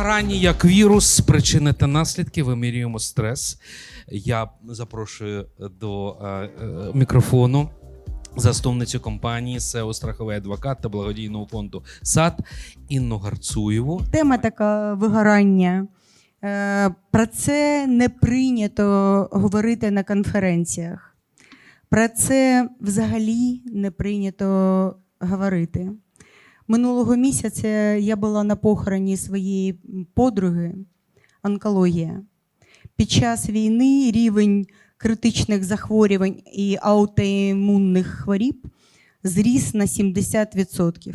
Вигорання як вірус, причини та наслідки. Вимірюємо стрес. Я запрошую до е, е, мікрофону засновницю компанії SEO страховий адвокат та благодійного фонду САД Інну Гарцуєву. Тема така вигорання. Е, Про це не прийнято говорити на конференціях. Про це взагалі не прийнято говорити. Минулого місяця я була на похороні своєї подруги онкологія. Під час війни рівень критичних захворювань і аутоімунних хворіб зріс на 70%.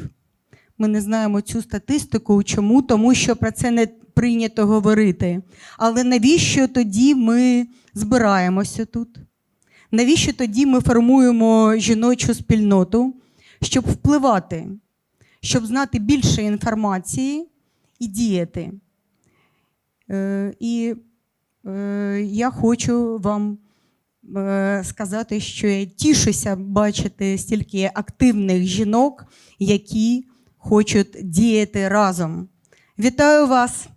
Ми не знаємо цю статистику. Чому? Тому що про це не прийнято говорити. Але навіщо тоді ми збираємося тут? Навіщо тоді ми формуємо жіночу спільноту, щоб впливати, щоб знати більше інформації і діяти? Е, і е, я хочу вам е, сказати, що я тішуся бачити стільки активних жінок, які хочуть діяти разом. Вітаю вас!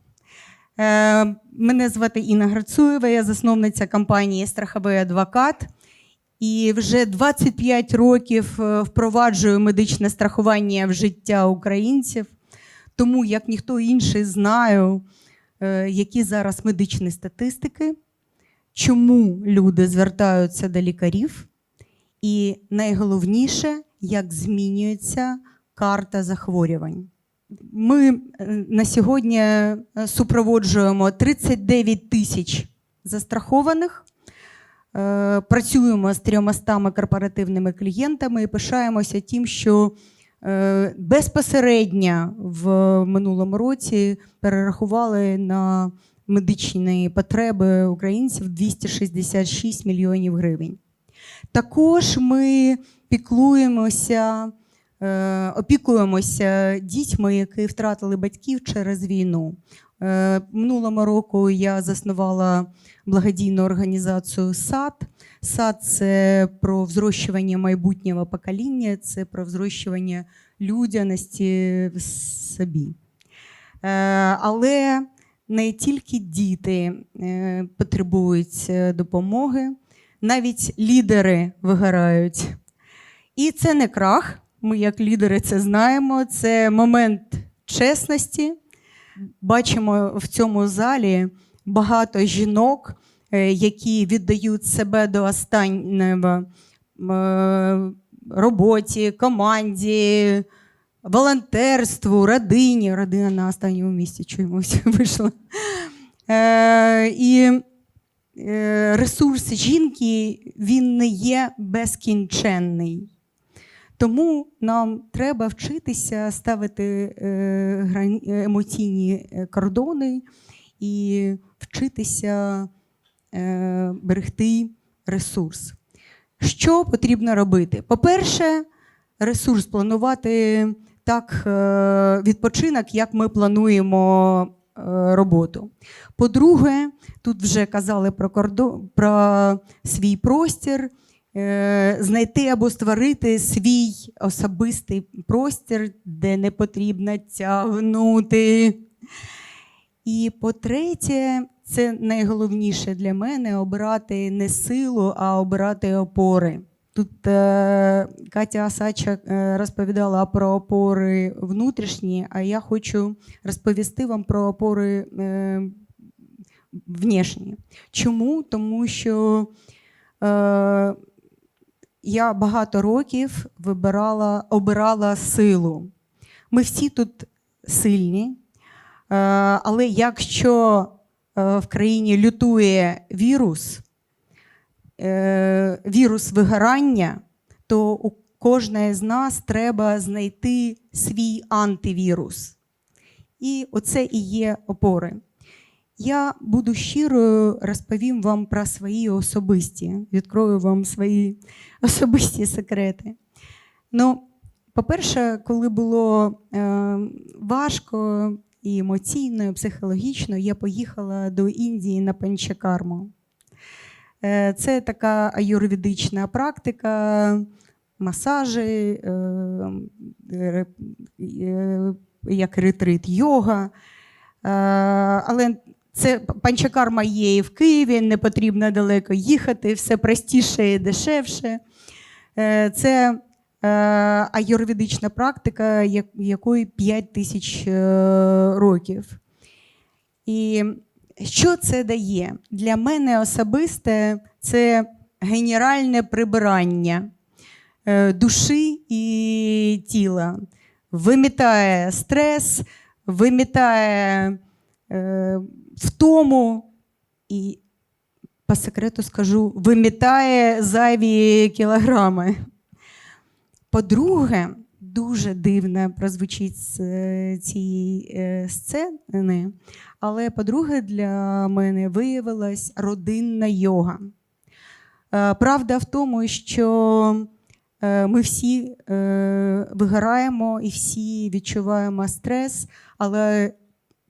Мене звати Інна Грацуєва, я засновниця компанії Страховий адвокат. І вже 25 років е, впроваджую медичне страхування в життя українців. Тому, як ніхто інший, знаю, е, які зараз медичні статистики, чому люди звертаються до лікарів, і найголовніше, як змінюється карта захворювань. Ми е, на сьогодні супроводжуємо 39 тисяч застрахованих. Е, Працюємо з 300 корпоративними клієнтами і пишаємося тим, що е, безпосередньо в минулому році перерахували на медичні потреби українців 266 мільйонів гривень. Також ми піклуємося, е, опікуємося дітьми, які втратили батьків через війну. Е, Минулого року я заснувала благодійну організацію САД. САД це про взрощування майбутнього покоління, це про взрощування людяності в собі. Е, Але не тільки діти е, потребують допомоги, навіть лідери вигорають. І це не крах. Ми, як лідери, це знаємо. Це момент чесності. Бачимо в цьому залі багато жінок, е, які віддають себе до останнього е, роботі, команді, волонтерству, родині. Родина на останньому місці чомусь вийшла. Е, І ресурс жінки він не є безкінченний. Тому нам треба вчитися ставити е, е, емоційні е, кордони і вчитися берегти ресурс. Що потрібно робити? По-перше, ресурс планувати так, відпочинок, як ми плануємо роботу. По-друге, тут вже казали про, кордон, про свій простір. Е, Знайти або створити свій особистий простір, де не потрібно тягнути. І по-третє, це найголовніше для мене обирати не силу, а обирати опори. Тут е, Катя Асача е, розповідала про опори внутрішні, а я хочу розповісти вам про опори внешні. Чому? Тому що я багато років вибирала, обирала силу. Ми всі тут сильні, е, але якщо е, в країні лютує вірус, е, вірус вигорання, то у кожної з нас треба знайти свій антивірус. І оце і є опори. Я буду щирою, розповім вам про свої особисті, відкрою вам свої особисті секрети. Ну, по-перше, коли було е, важко і емоційно, і психологічно, я поїхала до Індії на панчакарму. Е, це така аюрведична практика, масажі, е, е, е, як ретрит йога. але це панчакарма є і в Києві, не потрібно далеко їхати, все простіше і дешевше. Е, Це е, аюрведична практика, якої 5 тисяч е, років. І що це дає? Для мене особисте це генеральне прибирання душі і тіла. Вимітає стрес, вимітає втому і, по секрету скажу, вимітає зайві кілограми. По-друге, дуже дивно прозвучить з е, цієї е, сцени, але по-друге, для мене виявилась родинна йога. Е, Правда в тому, що е, ми всі е, вигораємо і всі відчуваємо стрес, але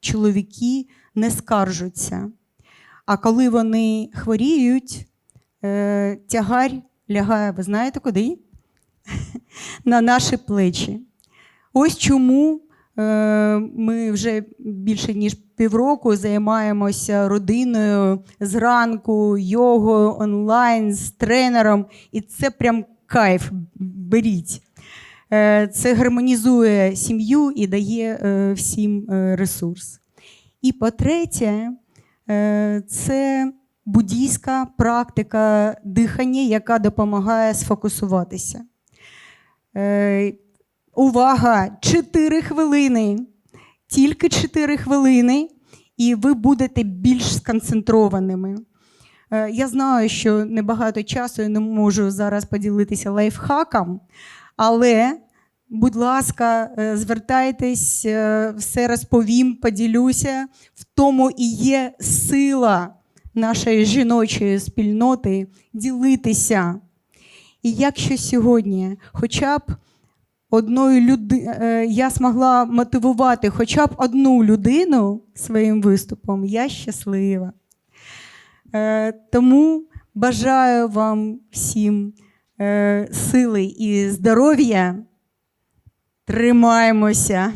чоловіки не скаржуться. А коли вони хворіють, е, тягар лягає, ви знаєте куди? На наші плечі. Ось чому е, ми вже більше ніж півроку займаємося родиною зранку, йогою, онлайн з тренером, і це прям кайф. Беріть. Е, Це гармонізує сім'ю і дає е, всім е, ресурс. І по-третє, це буддійська практика дихання, яка допомагає сфокусуватися. Увага! 4 хвилини. Тільки 4 хвилини, і ви будете більш сконцентрованими. Е, Я знаю, що небагато часу я не можу зараз поділитися лайфхаком, але, будь ласка, е, звертайтесь, е, все розповім, поділюся. В тому і є сила нашої жіночої спільноти ділитися. І якщо сьогодні хоча б одною люди... я змогла мотивувати хоча б одну людину своїм виступом, я щаслива. Е, Тому бажаю вам всім е, сили і здоров'я. Тримаємося.